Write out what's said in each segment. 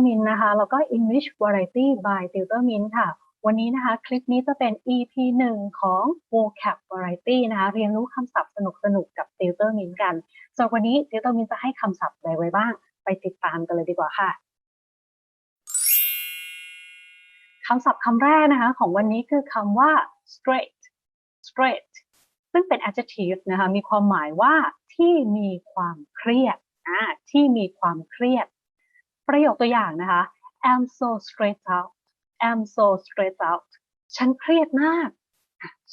Tutor Min นะคะ แล้วก็ English Variety by Tutor Min ค่ะ วันนี้นะคะ คลิปนี้จะเป็น EP 1 ของ vocab variety นะคะ เรียนรู้คำศัพท์สนุกๆกับ Tutor Min กันส่วนวันนี้ Tutor Min จะให้คำศัพท์อะไรไว้บ้าง ไปติดตามกันเลยดีกว่าค่ะคำศัพท์คำแรกนะคะ ของวันนี้คือคำว่า straight straight ซึ่งเป็น adjective นะคะ มีความหมายว่าที่มีความเครียดอ่าที่มีความเครียด ประโยคตัวอย่างนะคะ I'm so stressed out I'm so stressed out ฉันเครียดมาก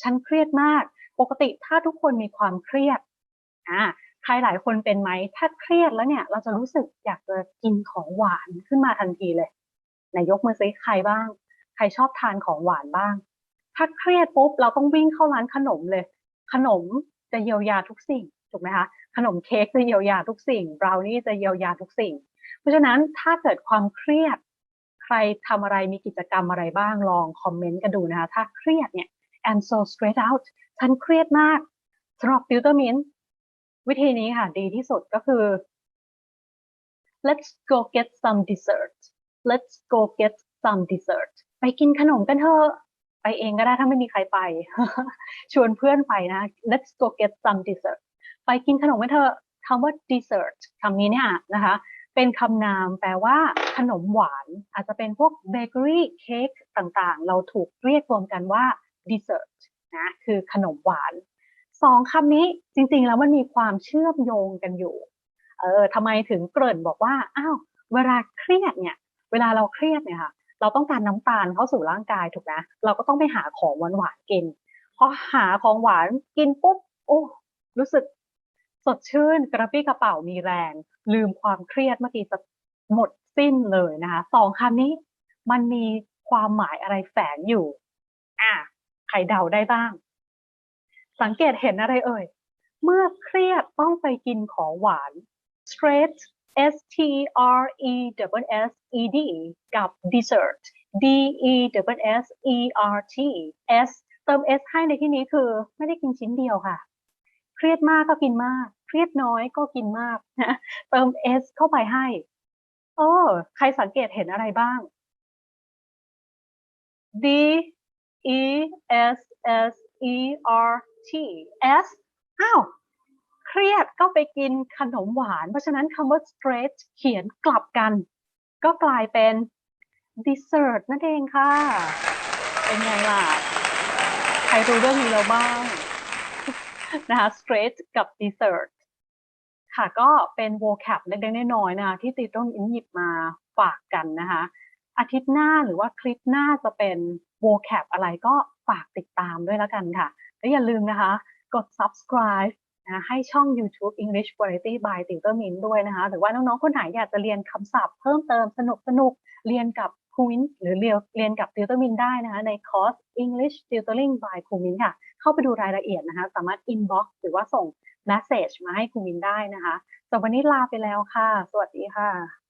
ฉันเครียดมาก ปกติถ้าทุกคนมีความเครียดอ่าใครหลายคนเป็นไหม ถ้าเครียดแล้วเนี่ย เราจะรู้สึกอยากจะกินของหวานขึ้นมาทันทีเลยไหนยกมือซิใครบ้าง ใครชอบทานของหวานบ้าง ถ้าเครียดปุ๊บเราต้องวิ่งเข้าร้านขนมเลย ขนมจะเยียวยาทุกสิ่ง ถูกไหมคะขนมเค้กจะเยียวยาทุกสิ่งบราวนี่จะเยียวยาทุกสิ่ง เพราะฉะนั้นถ้าเกิดความเครียด ใครทำอะไรมีกิจกรรมอะไรบ้างลองคอมเมนต์กันดูนะคะถ้าเครียดเนี่ย I'm so stressed out ฉันเครียดมากสำหรับติวเตอร์มินวิธีนี้ค่ะ ดีที่สุดก็คือ let's go get some dessert let's go get some dessert ไปกินขนมกันเถอะไปเองก็ได้ถ้าไม่มีใครไป ชวนเพื่อนไปนะ let's go get some dessert ไปกินขนมกันเถอะคำว่า dessert คำนี้เนี่ยนะคะเป็นคำนามแปลว่าขนมหวาน อาจจะเป็นพวกเบเกอรี่เค้กต่างๆ เราถูกเรียกรวมกันว่า dessert นะคือขนมหวานสองคำนี้จริงๆแล้วมันมีความเชื่อมโยงกันอยู่เออทำไมถึงเกริ่นบอกว่าอ้าวเวลาเครียดเนี่ย เวลาเราเครียดเนี่ยค่ะเราต้องการน้ำตาลเข้าสู่ร่างกายถูกไหมเราก็ต้องไปหาของหวานหวานๆกินพอหาของหวานกินปุ๊บโอ้รู้สึก สดชื่นกระปี้กระเป๋ามีแรง ลืมความเครียดเมื่อกี้จะหมดสิ้นเลยนะคะสองคำนี้มันมีความหมายอะไรแฝงอยู่ อะใครเดาได้บ้าง สังเกตเห็นอะไรเอ่ย เมื่อเครียดต้องไปกินของหวาน straight S T R E S S E D กับ dessert D E S S E R T S เติม S ให้ในที่นี้คือ ไม่ได้กินชิ้นเดียวค่ะ เครียดมากก็กินมาก เครียดน้อยก็กินมากนะเติม S เข้าไปให้เออใครสังเกตเห็นอะไรบ้าง D E S S E R T S อ้าว เครียดก็ไปกินขนมหวาน เพราะฉะนั้นคำว่า straight เขียนกลับกัน ก็กลายเป็น dessert นั่นเองค่ะ เป็นไงล่ะ ใครรู้เรื่องนี้แล้วบ้าง นะคะ straight กับ dessert ค่ะก็เป็น vocab เล็กๆน้อยๆนะคะที่ติดต้องอินหยิบมาฝากกันนะคะ อาทิตย์หน้าหรือว่าคลิปหน้าจะเป็น vocab อะไรก็ฝากติดตามด้วยแล้วกันค่ะ และอย่าลืมนะคะ กด subscribe นะให้ช่อง YouTube English Variety by Tutor Min ด้วยนะคะ หรือว่าน้องๆ คนไหนอยากจะเรียนคำศัพท์เพิ่มเติมสนุกสนุกๆเรียนกับครูมินหรือเรียนเรียนกับ Tutor Min ได้นะคะ ในคอร์ส English Tutoring by ครูมินค่ะ เข้าไปดูรายละเอียดนะคะ สามารถ inbox หรือว่าส่ง message มาให้คุณมินได้นะคะสำหรับวันนี้ลาไปแล้วค่ะ สวัสดีค่ะ